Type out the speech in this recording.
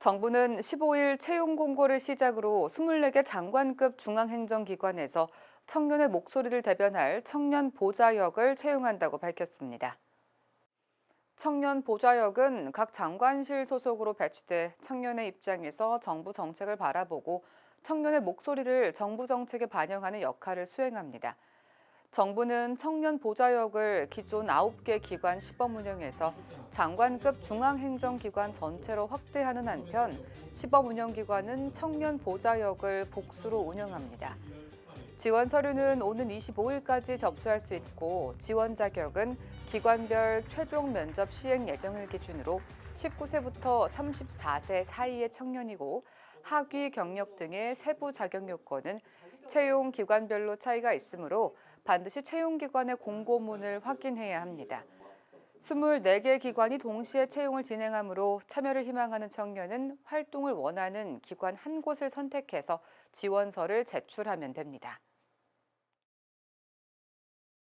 정부는 15일 채용 공고를 시작으로 24개 장관급 중앙행정기관에서 청년의 목소리를 대변할 청년 보좌역을 채용한다고 밝혔습니다. 청년 보좌역은 각 장관실 소속으로 배치돼 청년의 입장에서 정부 정책을 바라보고 청년의 목소리를 정부 정책에 반영하는 역할을 수행합니다. 정부는 청년 보좌역을 기존 9개 기관 시범 운영에서 장관급 중앙행정기관 전체로 확대하는 한편 시범 운영 기관은 청년 보좌역을 복수로 운영합니다. 지원 서류는 오는 25일까지 접수할 수 있고 지원 자격은 기관별 최종 면접 시행 예정을 기준으로 19세부터 34세 사이의 청년이고 학위 경력 등의 세부 자격 요건은 채용 기관별로 차이가 있으므로 반드시 채용 기관의 공고문을 확인해야 합니다. 24개 기관이 동시에 채용을 진행하므로 참여를 희망하는 청년은 활동을 원하는 기관 한 곳을 선택해서 지원서를 제출하면 됩니다.